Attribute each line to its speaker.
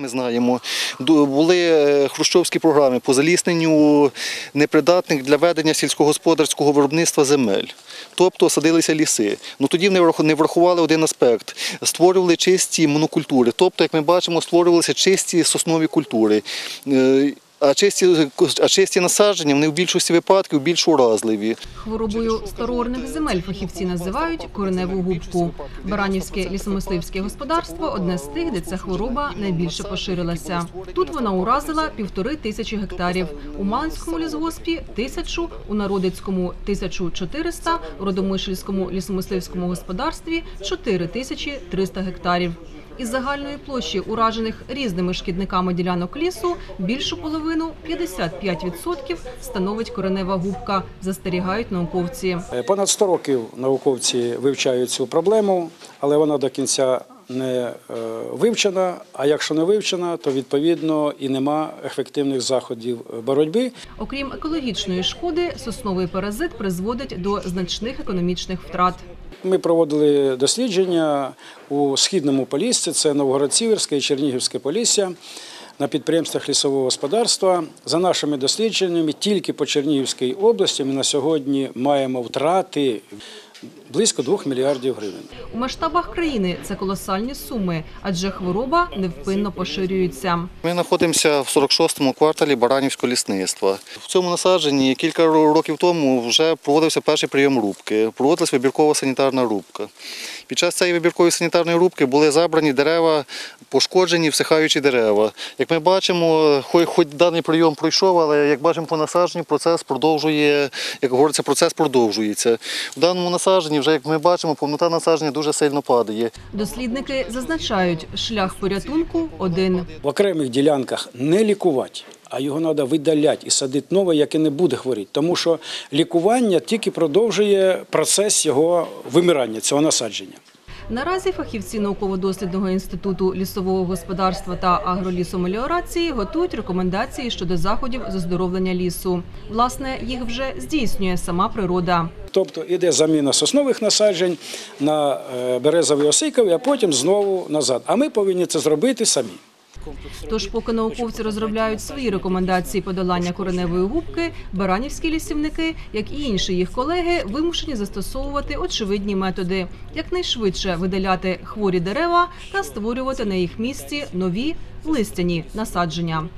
Speaker 1: Ми знаємо, були е, хрущовські програми по залісненню непридатних для ведення сільськогосподарського виробництва земель. Тобто садилися ліси. Ну тоді не врахували один аспект. Створювали чисті монокультури. Тобто, як ми бачимо, створювалися чисті соснові культури. А чисті, а чисті насадження вони в більшості випадків більш уразливі.
Speaker 2: Хворобою староорних земель фахівці називають кореневу губку. Баранівське лісомисливське господарство одне з тих, де ця хвороба найбільше поширилася. Тут вона уразила півтори тисячі гектарів. У Малинському лісгоспі тисячу, у Народицькому тисячу чотириста, у Родомишльському лісомисливському господарстві чотири тисячі триста гектарів. Із загальної площі уражених різними шкідниками ділянок лісу більшу половину 55% становить коренева губка, застерігають науковці.
Speaker 3: Е, Понад 100 років науковці вивчають цю проблему, але вона до кінця не е, вивчена. А якщо не вивчена, то відповідно і нема ефективних заходів боротьби.
Speaker 2: Окрім екологічної шкоди, сосновий паразит призводить до значних економічних втрат.
Speaker 3: Ми проводили дослідження у східному полісці, це Новгород-Сіверське і Чернігівське полісся. На підприємствах лісового господарства за нашими дослідженнями, тільки по Чернігівській області ми на сьогодні маємо втрати близько 2 мільярдів гривень.
Speaker 2: У масштабах країни це колосальні суми, адже хвороба невпинно поширюється.
Speaker 1: Ми знаходимося в 46-му кварталі Баранівського лісництва. В цьому насадженні кілька років тому вже проводився перший прийом рубки. Проводилась вибіркова санітарна рубка. Під час цієї вибіркової санітарної рубки були забрані дерева, пошкоджені, всихаючі дерева. Як ми бачимо, хоч, хоч даний прийом пройшов, але як бачимо по насадженню, процес продовжує, як говориться, процес продовжується. В даному насадженні, вже як ми бачимо, повнота насадження дуже сильно падає.
Speaker 2: Дослідники зазначають, шлях порятунку один.
Speaker 3: В окремих ділянках не лікувати, а його треба видаляти і садити нове, яке не буде хворіти. Тому що лікування тільки продовжує процес його вимирання, цього насадження.
Speaker 2: Наразі фахівці науково-дослідного інституту лісового господарства та агролісомеліорації готують рекомендації щодо заходів з оздоровлення лісу. Власне, їх вже здійснює сама природа.
Speaker 3: Тобто іде заміна соснових насаджень на березові осикові, а потім знову назад. А ми повинні це зробити самі.
Speaker 2: Тож, поки науковці розробляють свої рекомендації подолання кореневої губки, баранівські лісівники, як і інші їх колеги, вимушені застосовувати очевидні методи, якнайшвидше видаляти хворі дерева та створювати на їх місці нові листяні насадження.